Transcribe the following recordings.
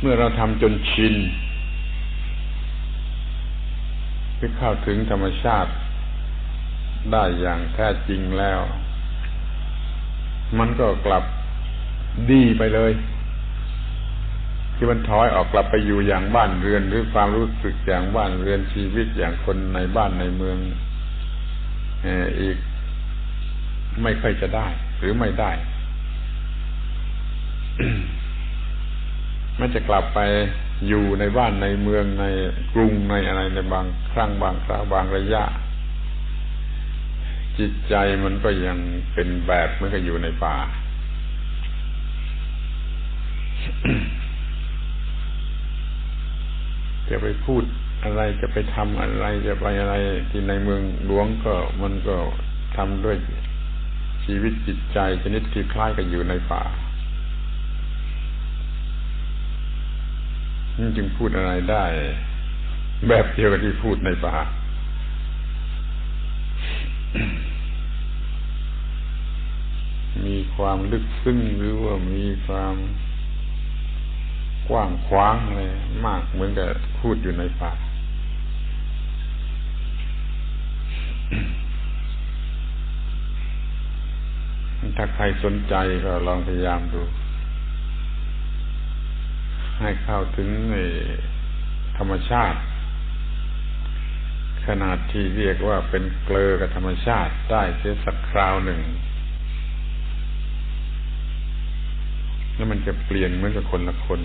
เมื่อเราทำจนชินที่เข้าถึงธรรมชาติ ได้อย่างแท้จริงแล้ว มันก็กลับดีไปเลย คือมันถอยออกกลับไปอยู่อย่างบ้านเรือนหรือความรู้สึกอย่างบ้านเรือนชีวิตอย่างคนในบ้านในเมืองอีกไม่ค่อยจะได้ หรือไม่ได้ มันจะกลับไปอยู่ในบ้านในเมืองในกรุงในอะไรในบางครั้งบางคราวบางระยะ จิตใจมันก็ยังเป็นแบบเมื่ออยู่ในป่า จะไปพูดอะไรจะไปทำอะไรจะไปอะไรที่ในเมืองหลวงก็มันก็ทำด้วยชีวิตจิตใจชนิดที่คล้ายกับอยู่ในป่า นี่จึงพูดอะไรได้ แบบเดียวกับที่พูดในป่ามีความลึกซึ้งหรือว่ามีความกว้างขวางอะไรมากเหมือนกับพูดอยู่ในป่าถ้าใครสนใจก็ลองพยายามดู ให้เข้าถึงในธรรมชาติ ขนาดที่เรียกว่าเป็นเกลอกับธรรมชาติได้เสียสักคราวหนึ่ง แล้วมันจะเปลี่ยนเหมือนกับคนละคน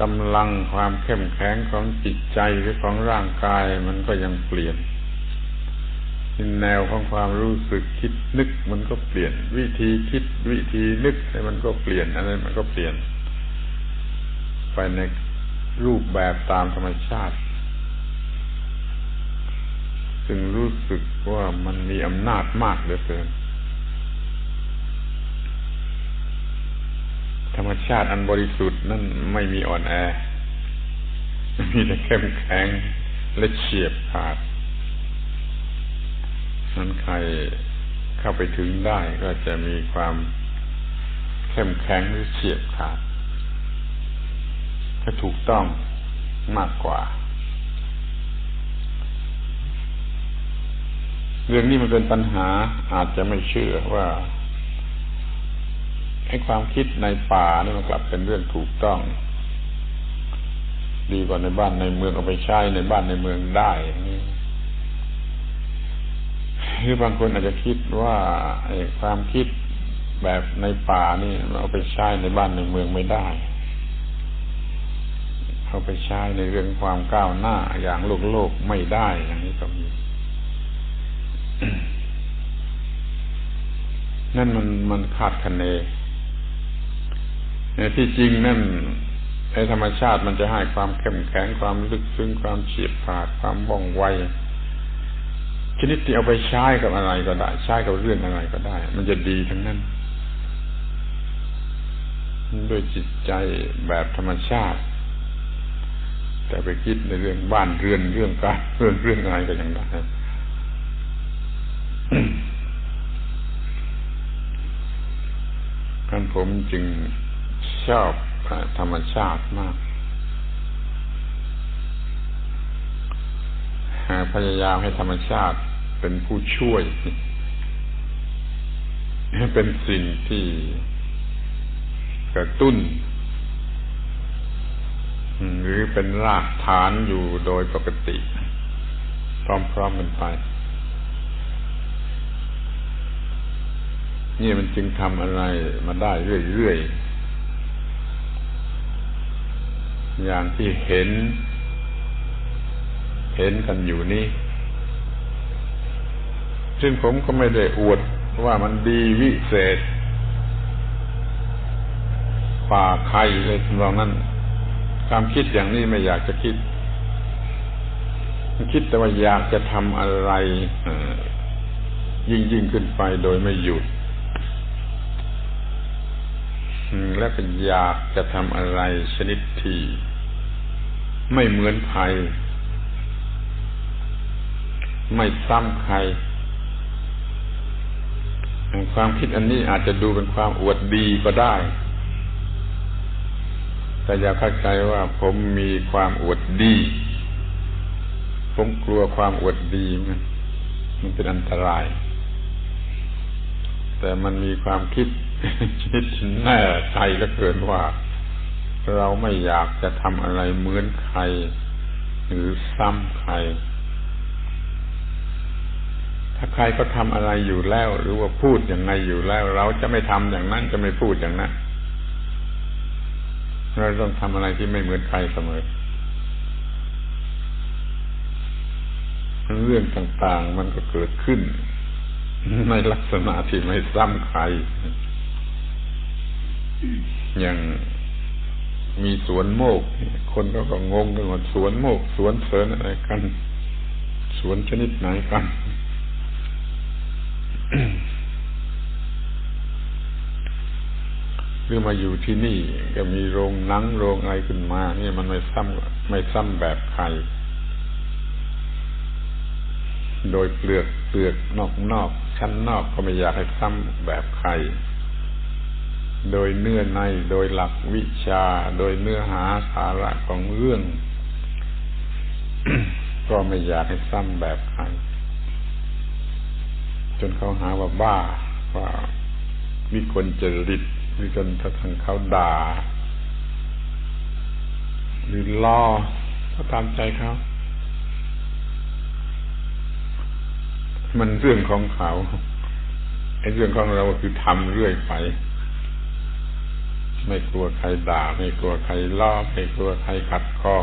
กำลังความเข้มแข็งของจิตใจหรือของร่างกายมันก็ยังเปลี่ยน แนวของความรู้สึกคิดนึกมันก็เปลี่ยน วิธีคิดวิธีนึกอะไรมันก็เปลี่ยนอะไรมันก็เปลี่ยน ไปในรูปแบบตามธรรมชาติ จึงรู้สึกว่ามันมีอำนาจมากเหลือเกิน ธรรมชาติอันบริสุทธิ์นั่นไม่มีอ่อนแอ มีแต่เข้มแข็งและเฉียบขาด นั้นใครเข้าไปถึงได้ก็จะมีความเข้มแข็งหรือเฉียบขาดถ้าถูกต้องมากกว่า เรื่องนี้มันเป็นปัญหาอาจจะไม่เชื่อว่าให้ความคิดในป่านี่มันกลับเป็นเรื่องถูกต้อง ดีกว่าในบ้านในเมืองเอาไปใช้ในบ้านในเมืองได้นี่ คือบางคนอาจจะคิดว่าความคิดแบบในป่านี่เอาไปใช้ในบ้านในเมืองไม่ได้ เอาไปใช้ในเรื่องความก้าวหน้าอย่างโลกโลกไม่ได้อย่างนี้ก็มีนั่นมันมันขาดคะเนในที่จริงนั่นในธรรมชาติมันจะให้ความเข้มแข็งความลึกซึ้งความเฉียบขาดความว่องไว ชนิดที่เอาไปใช้กับอะไรก็ได้ ใช้กับเรื่องอะไรก็ได้ มันจะดีทั้งนั้นด้วยจิตใจแบบธรรมชาติ แต่ไปคิดในเรื่องบ้านเรือนเรื่องการเรื่องเรื่องอะไรก็ยังได้ท่านผมจึงชอบธรรมชาติมาก พยายามให้ธรรมชาติเป็นผู้ช่วย เป็นสิ่งที่กระตุ้น หรือเป็นรากฐานอยู่โดยปกติ พร้อมๆกันไป นี่มันจึงทำอะไรมาได้เรื่อยๆอย่างที่เห็น เห็นกันอยู่นี้ ซึ่งผมก็ไม่ได้อวดว่ามันดีวิเศษป่าใครเลยทำนองนั้นความคิดอย่างนี้ไม่อยากจะคิด คิดแต่ว่าอยากจะทำอะไรยิ่งยิ่งขึ้นไปโดยไม่หยุดและก็อยากจะทำอะไรชนิดที่ไม่เหมือนใคร ไม่ซ้ำใคร ความคิดอันนี้อาจจะดูเป็นความอวดดีก็ได้ แต่อย่าเข้าใจว่าผมมีความอวดดี ผมกลัวความอวดดีมันมันเป็นอันตราย แต่มันมีความคิดคิดแน่ใจก็เกินว่า เราไม่อยากจะทำอะไรเหมือนใคร หรือซ้ำใคร ถ้าใครก็ทำอะไรอยู่แล้ว หรือว่าพูดอย่างไงอยู่แล้ว เราจะไม่ทำอย่างนั้นจะไม่พูดอย่างนั้นเราต้องทำอะไรที่ไม่เหมือนใครเสมอเรื่องต่าง ๆ มันก็เกิดขึ้น ในลักษณะที่ไม่ซ้ำใคร อย่างมีสวนโมก คนก็ก็งงกันว่าสวนโมก สวนเสริญอะไรกัน สวนชนิดไหนกัน หรือมาอยู่ที่นี่ ก็มีโรงหนังโรงอะไรขึ้นมา เนี่ยมันไม่ซ้ำไม่ซ้ำแบบใคร โดยเปลือกเปลือกนอกนอกชั้นนอกก็ไม่อยากให้ซ้ำแบบใคร โดยเนื้อในโดยหลักวิชา โดยเนื้อหาสาระของเรื่อง ก็ไม่อยากให้ซ้ำแบบใคร จนเขาหาว่าบ้าว่ามีคนจริต มีคนกระทั่งเขาด่า หรือล่อก็ตามใจเขามันเรื่องของเขาไอ้เรื่องของเราคือทำเรื่อยไป ไม่กลัวใครด่า ไม่กลัวใครล่อไม่กลัวใครขัดข้อ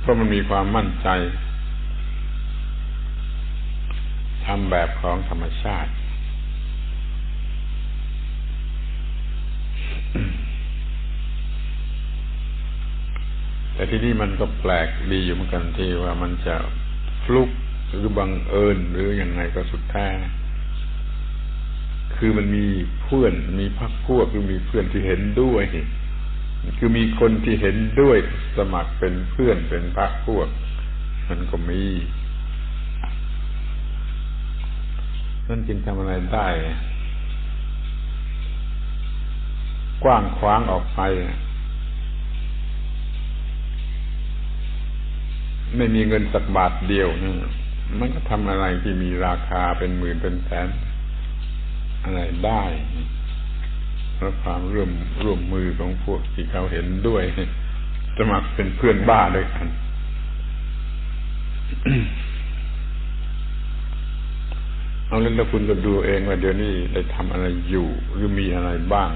เพราะมันมีความมั่นใจทำแบบของธรรมชาติ แต่ที่นี่มันก็แปลกดีอยู่เหมือนกันที่ว่ามันจะฟลุกหรือบังเอิญหรืออยังไงก็สุดแท้คือมันมีเพื่อนมีพักพวกคือมีเพื่อนที่เห็นด้วย คือมีคนที่เห็นด้วยสมัครเป็นเพื่อนเป็นพักพวก มันก็มีนั่นจึงทำอะไรได้ กว้างขวางออกไป ไม่มีเงินสักบาทเดียวนี่มันก็ทำอะไรที่มีราคาเป็นหมื่นเป็นแสน อะไรได้เพราะความร่วมร่วมมือของพวกที่เขาเห็นด้วยสมัครเป็นเพื่อนบ้าด้วยกันเอาเล่นแล้วคุณก็ดูเองว่าเดี๋ยวนี้ได้ทำอะไรอยู่ หรือมีอะไรบ้าง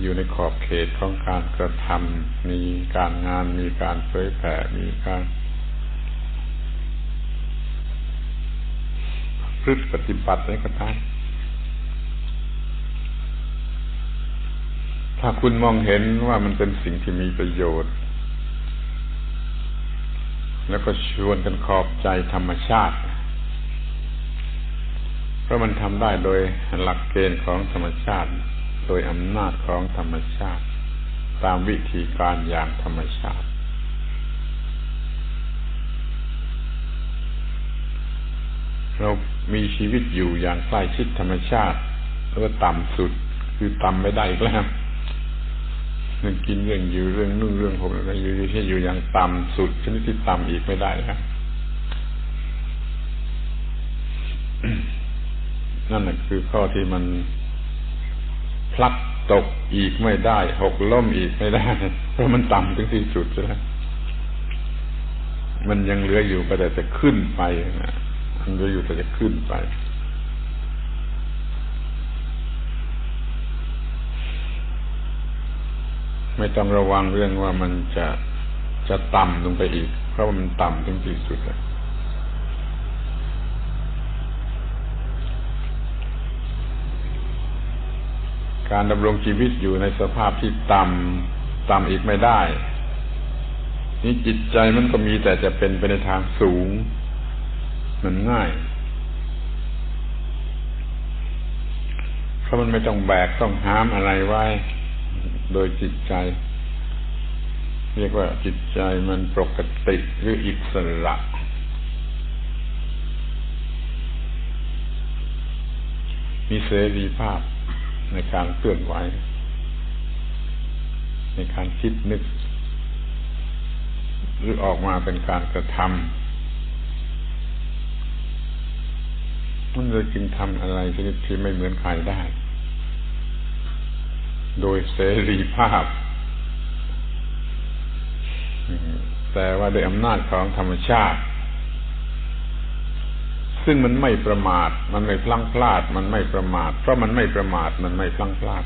อยู่ในขอบเขตของการกระทำมีการงานมีการเผยแผ่มีการพฤติปฏิบัติอะไรก็ตามถ้าคุณมองเห็นว่ามันเป็นสิ่งที่มีประโยชน์ แล้วก็ชวนกันขอบใจธรรมชาติ เพราะมันทำได้โดยหลักเกณฑ์ของธรรมชาติ โดยอำนาจของธรรมชาติ ตามวิธีการอย่างธรรมชาติ เรามีชีวิตอยู่อย่างใกล้ชิดธรรมชาติแล้วต่ำสุดคือต่ำไม่ได้อีกแล้วมันกินเรื่องอยู่เรื่องนู่นเรื่องผมอะไรอยู่ที่อยู่อย่างต่ำสุดชนิดที่ต่ำอีกไม่ได้ครับนั่นแหละคือข้อที่มัน พลัดตกอีกไม่ได้ หกล้มอีกไม่ได้ เพราะมันต่ำถึงที่สุดแล้วมันยังเหลืออยู่ก็แต่จะขึ้นไปนะมันเหลืออยู่แต่จะขึ้นไป ไม่ต้องระวังเรื่องว่ามันจะจะต่ำลงไปอีก เพราะว่ามันต่ำถึงที่สุดแล้ว การดำรงชีวิตอยู่ในสภาพที่ต่ำต่ำอีกไม่ได้ นี่จิตใจมันก็มีแต่จะเป็นไปในทางสูง มันง่ายเพราะมันไม่ต้องแบกต้องห้ามอะไรไว้ โดยจิตใจ เรียกว่าจิตใจมันปกติหรืออิสระมีเสรีภาพ ในการเคลื่อนไหว ในการคิดนึก หรือออกมาเป็นการกระทำมันเลยจึงทำอะไรชนิดที่ไม่เหมือนใครได้ โดยเสรีภาพ แต่ว่าโดยอำนาจของธรรมชาติ ซึ่งมันไม่ประมาท มันไม่พลั้งพลาด มันไม่ประมาท เพราะมันไม่ประมาท มันไม่พลั้งพลาด